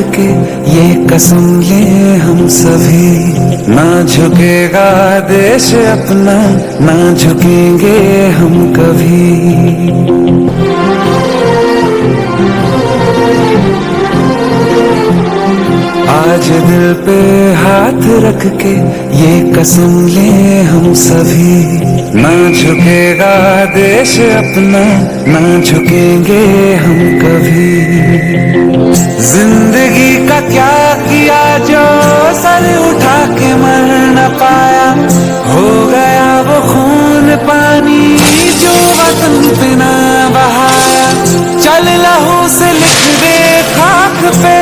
दिल पे हाथ रख के ये कसम ले हम सभी ना झुकेगा देश अपना ना झुकेंगे हम कभी आज दिल पे हाथ रख के ये कसम ले हम सभी। ना झुकेगा देश अपना, ना झुकेंगे हम कभी। ज़िंदगी का क्या किया जो सर उठा के मर न पाया। हो गया वो खून पानी जो वतन पे ना बहाया। चल लहू से लिख दे खाक पे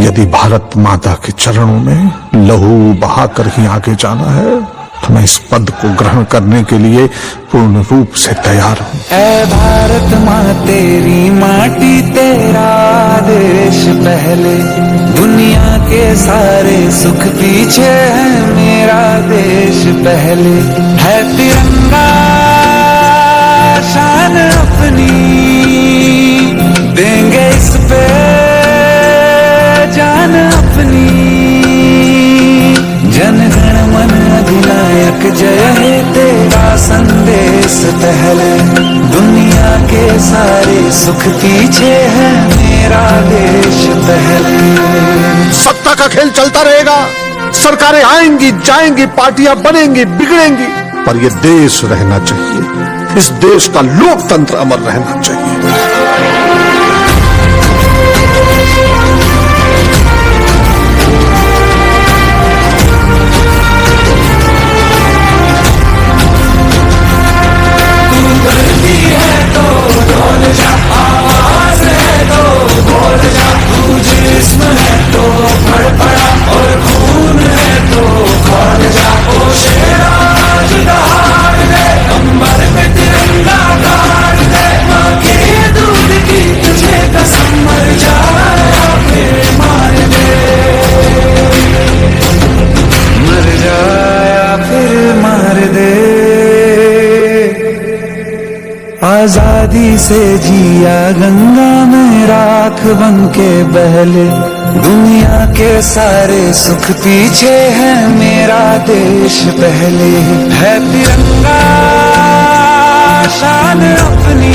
यदि भारत माता के चरणों में लहू बहाकर ही आगे जाना है तो मैं इस पद को ग्रहण करने के लिए पूर्ण रूप से तैयार हूँ। भारत माँ, तेरी माटी तेरा देश पहले। दुनिया के सारे सुख पीछे है मेरा देश पहले। है तिरंगा सारे सुख पीछे है मेरा देश पहले। सत्ता का खेल चलता रहेगा। सरकारें आएँगी, जाएँगी, पार्टियाँ बनेंगी, बिगड़ेंगी। पर ये देश रहना चाहिए। इस देश का लोकतंत्र अमर रहना चाहिए। आज़ादी से जिया गंगा में राख बन के बहले। दुनिया के सारे सुख पीछे है मेरा देश पहले। है तिरंगा, शान अपनी।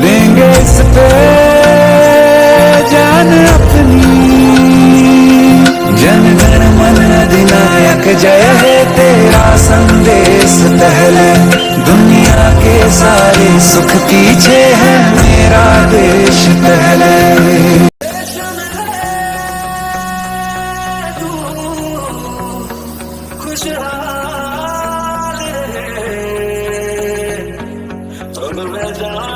देंगे इस पे जान अपनी। जन गण मन अधिनायक जय है तेरा संदेश पहले। सारे सुख पीछे है मेरा देश पहले खुशहाल रहे अब मैं जाऊं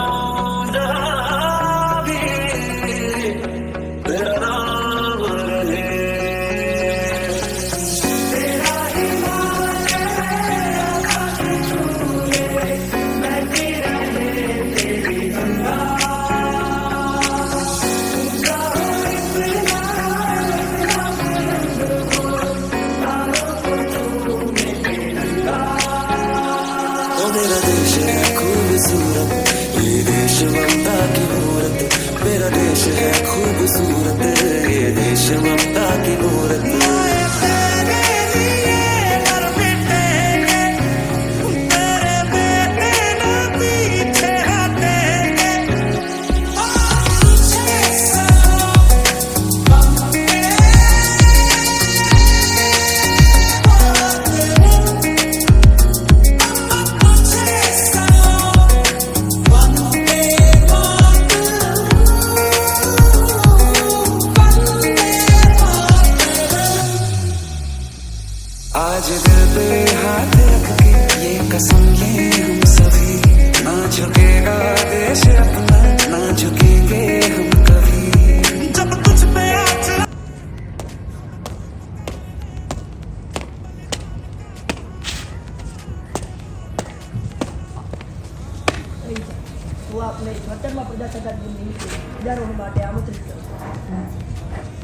देश है खूबसूरत ये देश ममता की मूरत मेरा देश है खूबसूरत ये देश ममता की मूरत હું આપને વતનમાં પ્રજાસત્તાક દિન નિમિત્તે ઉદાહરણ માટે આમંત્રિત કરું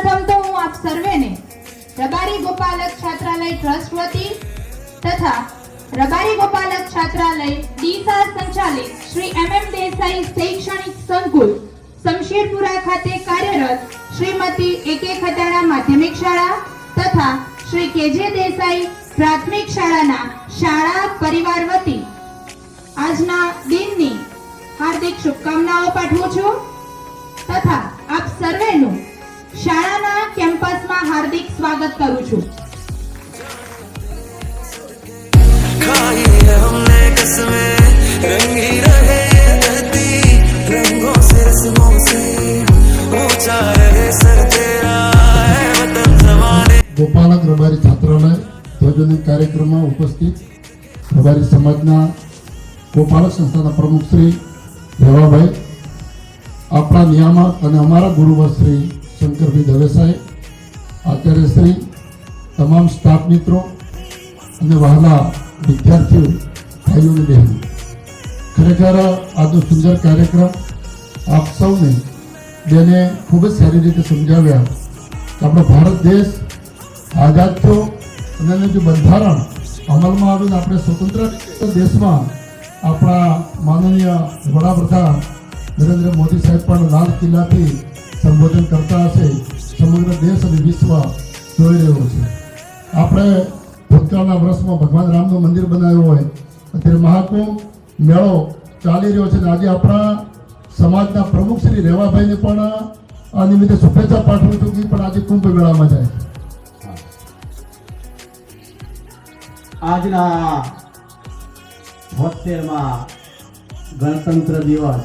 સૌ પ્રથમ તો હું આપ સર્વેને રબારી ગોપાલક છાત્રાલય ટ્રસ્ટ વતી તથા રબારી ગોપાલક છાત્રાલય ડીસા સંચાલિત શ્રી એમ એમ દેસાઈ શૈક્ષણિક સંકુલ, શમશેરપુરા ખાતે કાર્યરત શ્રીમતી એકે ખટાણા માધ્યમિક શાળા તથા શ્રી કેજે દેસાઈ પ્રાથમિક શાળાના શાળા પરિવાર વતી આજના દિનની હાર્દિક શુભકામનાઓ પાઠવું છું તથા આપ સર્વેનું શાળાના કેમ્પસમાં હાર્દિક સ્વાગત કરું છું. ગોપાલક રબારી છાત્રોને ધ્વજવંદન કાર્યક્રમમાં ઉપસ્થિત રબારી સમાજના ગોપાલક સંસ્થાના પ્રમુખ શ્રી રેવાભાઈ આપણા નિયામક અને અમારા ગુરુવર શ્રી શંકરભાઈ દવે સાહેબ, આચાર્ય શ્રી, તમામ સ્ટાફ મિત્રો અને વહાલા વિદ્યાર્થીઓ, ભાઈઓ અને બહેનો. ખરેખર આજનો સુંદર કાર્યક્રમ આપ સૌને જેને ખૂબ જ સારી રીતે સમજાવ્યા કે આપણો ભારત દેશ આઝાદ થયો અને એનું જે બંધારણ અમલમાં આવીને આપણે સ્વતંત્ર દેશમાં આપણા માનનીય વડાપ્રધાન નરેન્દ્ર મોદી સાહેબ પણ લાલ કિલ્લાથી સંબોધન કરતા હશે, સમગ્ર દેશ અને વિશ્વ જોઈ રહ્યો છે. આપણે ભૂતકાળના વર્ષમાં ભગવાન રામનું મંદિર બનાવ્યું હોય, અત્યારે મહાકુંભ મેળો ચાલી રહ્યો છે અને આજે આપણા સમાજના પ્રમુખ શ્રી રેવાભાઈને પણ આ નિમિત્તે શુભેચ્છા પાઠવું છું કે પણ આજે કુંભ મેળામાં જાય આજના બોતેરમાં ગણતંત્ર દિવસ,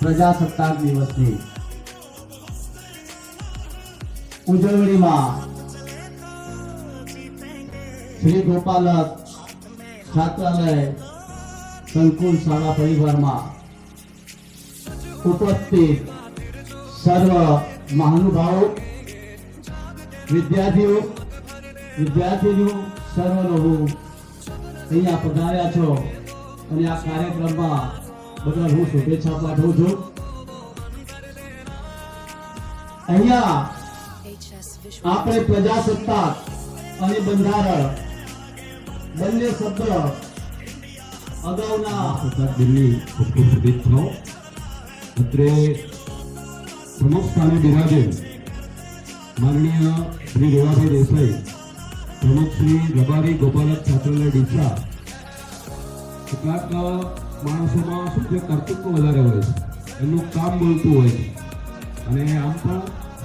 પ્રજાસત્તાક દિવસની ઉજવણીમાં શ્રી ગોપાલક છાત્રાલય સંકુલ શાળા પરિવારમાં ઉપસ્થિત સર્વ મહાનુભાવો, વિદ્યાર્થીઓ વિદ્યાર્થીઓ સર્વનો હું અહીંયા પધાર્યા છો અને આ કાર્યક્રમમાં બધા હું શુભેચ્છા પાઠવું છું. અહીંયા આપણે પ્રજાસત્તાક અને બંધારણ બંને શબ્દ અગાઉના દિલ્હી ખૂબ ખૂબ શુભેચ્છાઓ અત્રે પ્રમુખ સ્થાને બિરાજે માનનીય શ્રી રેવાભાઈ દેસાઈ પ્રમુખ શ્રી રબારી ગોપાલક છાત્રાલય ડીસા કેટલાક માણસોમાં શું છે કર્તૃત્વ વધારે હોય છે. એમનું કામ બોલતું હોય છે. અને આમ પણ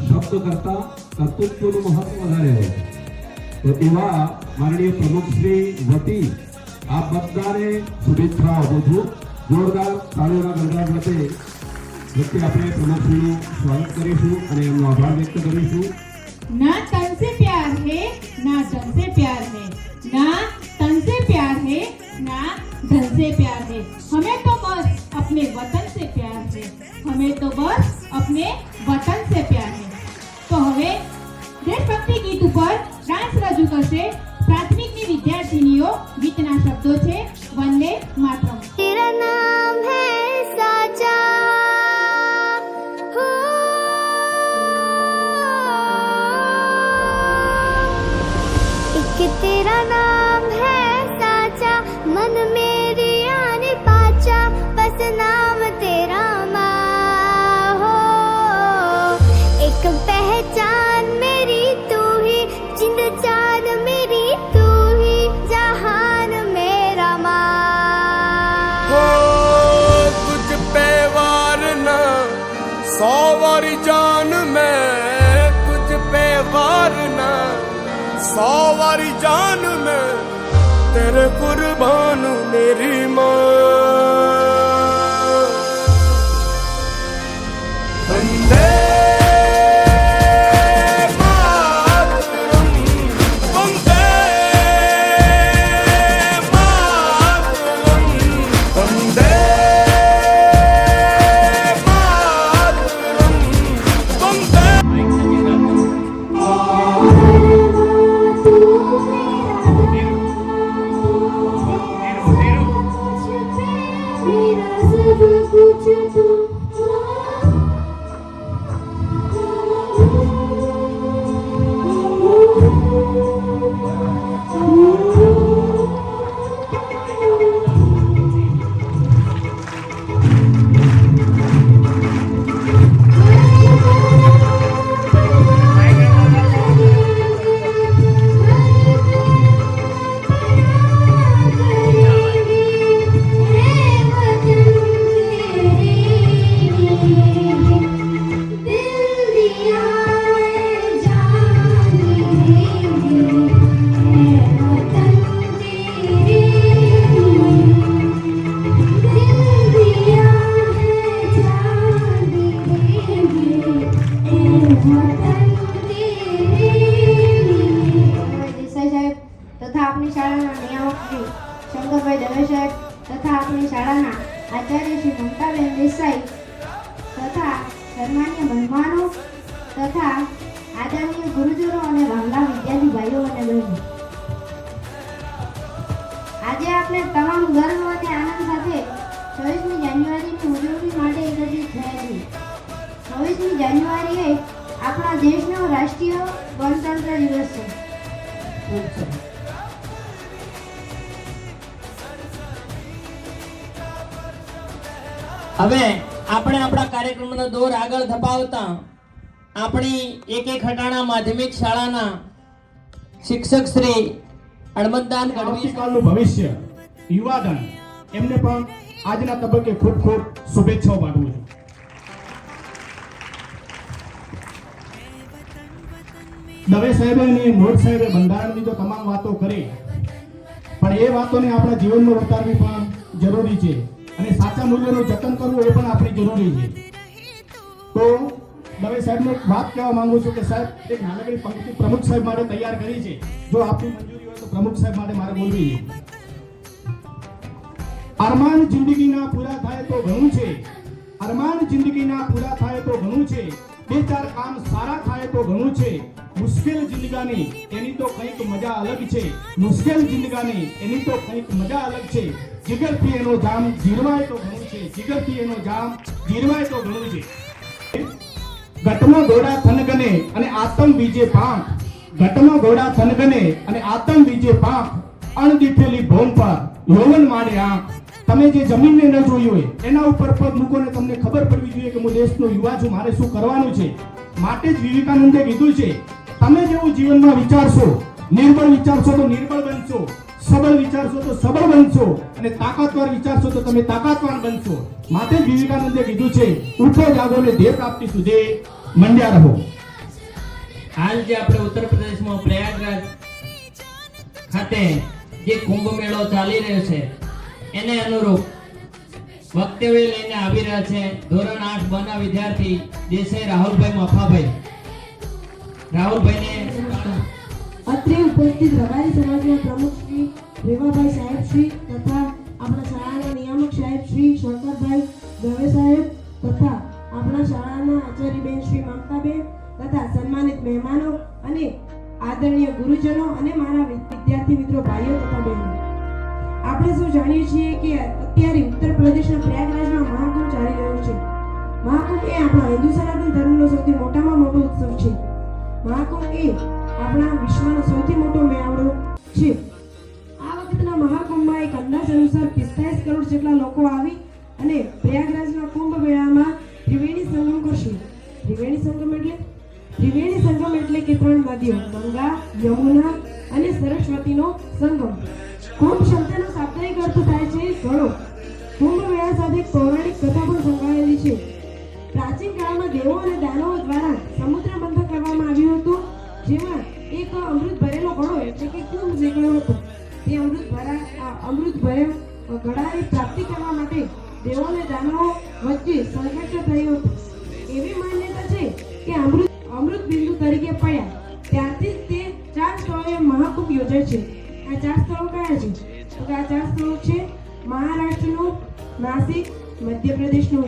શબ્દ કરતા કર્તૃત્વનું મહત્વ વધારે હોય છે તો એવા માનનીય પ્રમુખ શ્રી વતી આપ બધાને શુભેચ્છા આપું છું જોરદાર તાળીઓના ગણરાજ વચ્ચે વચ્ચે આપણે પ્રમુખશ્રીનું સ્વાગત કરીશું અને એમનો આભાર વ્યક્ત કરીશું ना तन से प्यार है ना धन से प्यार है ना तन से प्यार है ना धन से प्यार है हमें तो बस अपने वतन से प्यार है हमें तो बस अपने वतन से प्यार है તો હવે દેશભક્તિ ગીત ઉપર ડાન્સ રજૂ કરશે પ્રાથમિકની વિદ્યાર્થીનીઓ ગીતના શબ્દો છે. ਸੌ ਵਾਰੀ ਜਾਨ ਮੈਂ ਤੇਰੇ ਕੁਰਬਾਨ ਮੇਰੀ કાર્યક્રમનો દોર આગળ ધપાવતા આપણી એક એક હટાણા માધ્યમિક શાળાના શિક્ષક શ્રી અડમતદાન ગઢવી આવતીકાલનું ભવિષ્ય યુવાધન એમને પણ આજના તબક્કે ખૂબ ખૂબ શુભેચ્છાઓ પાઠવું છું. દવે સાહેબે અને મોટ સાહેબે બંધારણની તો તમામ વાતો કરી, પણ એ વાતોને આપણા જીવનમાં ઉતારવી પણ જરૂરી છે અને સાચા મૂલ્યોનું જતન કરવું એ પણ આપણી જરૂરી છે. તો દવે સાહેબને એક વાત કહેવા માંગુ છું કે સાહેબ, એક નાનકડી પંક્તિ પ્રમુખ સાહેબ માટે તૈયાર કરી છે. જો આપની મંજૂરી હોય તો પ્રમુખ સાહેબ માટે મારે બોલવી અરમાન જિંદગીના પૂરા થાય તો ઘણું છે. અરમાન જિંદગીના પૂરા થાય તો ઘણું છે. બે ચાર કામ સારા થાય તો ઘણું છે. મુશ્કેલ જિંદગાની, એની તો કંઈક મજા અલગ છે. મુશ્કેલ જિંદગાની, એની તો કંઈક મજા અલગ છે. જીગરથી એનો જામ જીરવાય તો ઘણું છે. જીગરથી એનો જામ જીરવાય તો ઘણું છે. ઘટમાં ઘોડા થનગને અને આતમ બીજે પાંખ ઘટમાં ઘોડા થનગને અને આતમ બીજે પાંખ અણદીઠેલી ભોમ પર યૌવન માડે આંખ તમે જે જમીનને ન જોઈ હોય, એના ઉપર પગ મૂકો તમને ખબર પડવી જોઈએ કે હું દેશનો યુવા છું, મારે શું કરવાનું છે? માટે જ વિવેકાનંદે કીધું છે, તમે જેવું જીવનમાં વિચારશો, નિર્બળ વિચારશો તો નિર્બળ બનશો. સબળ વિચારશો તો સબળ બનશો અને તાકાતવાર વિચારશો તો તમે તાકાતવાન બનશો. માટે વિવેકાનંદે કીધું છે, ઉઠો, જાગો ને ધ્યેય પ્રાપ્તિ સુધી મંડ્યા રહો. હાલ જે આપણે ઉત્તર પ્રદેશમાં પ્રયાગરાજ ખાતે જે કુંભ મેળો ચાલી રહ્યો છે, એને અનુરૂપ વક્તવ્ય લઈને આવી રહ્યા છે ધોરણ આઠ બના વિદ્યાર્થી દેસાઈ રાહુલભાઈ મફાભાઈ. રાહુલભાઈને અત્રે ઉપસ્થિત રબારી સમાજના પ્રમુખ શ્રી રેવાભાઈ સાહેબ શ્રી તથા આપણા શાળાના નિયામક સાહેબ શ્રી શંકરભાઈ દવે સાહેબ તથા આપણા શાળાના આચાર્યબેન શ્રી મમતાબેન તથા સન્માનિત મહેમાનો અને આદરણીય ગુરુજનો અને મારા વિદ્યાર્થી મિત્રો, ભાઈઓ તથા બહેનો. આપણે સૌ જાણીએ છીએ કે અત્યારે ઉત્તર પ્રદેશના પ્રયાગરાજમાં મહાકુંભ ચાલી રહ્યો છે. મહાકુંભ એ આપણા હિન્દુ સનાતન ધર્મનો સૌથી મોટામાં મોટો ઉત્સવ છે. મહાકુંભ એ આપણા વિશ્વનો સૌથી મોટો મેળાવડો છે. આ વખતના મહાકુંભમાં એક અંદાજ અનુસાર પિસ્તાલીસ કરોડ જેટલા લોકો આવી અને પ્રયાગરાજના કુંભ મેળામાં ત્રિવેણી સંગમ કરશે. ત્રિવેણી સંગમ એટલે? ત્રિવેણી સંગમ એટલે કે ત્રણ નદીઓ, ગંગા, યમુના અને સરસ્વતીનો સંગમ. કુંભ શબ્દનો શાબ્દિક અર્થ થાય છે ઘણો કુંભ મેળા સાથે પૌરાણિક કથા પણ સંકળાયેલી છે. પ્રાચીન કાળમાં દેવો અને દાનવો દ્વારા સમુદ્ર બંધ કરવામાં આવ્યું હતું, જેમાં એક અમૃત ભરેલો ઘડો એટલે કે કુંભ નીકળ્યો હતો. તે અમૃત ભરા અમૃત ભરેલ ઘડાની પ્રાપ્તિ કરવા માટે દેવોને દાનવો વચ્ચે સંઘર્ષ થયો હતો. એવી માન્યતા છે કે અમૃત અમૃત બિંદુ તરીકે પડ્યા. ત્યારથી જ તે ચાર સ્થળોએ મહાકુંભ યોજાય છે. આ ચાર સ્થળો કયા છે? તો આ ચાર સ્થળો છે મહારાષ્ટ્રનું, Nashik, મધ્યપ્રદેશનું.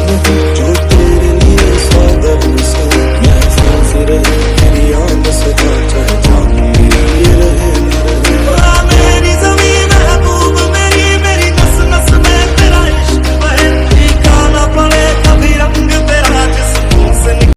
Ujjain in this adventure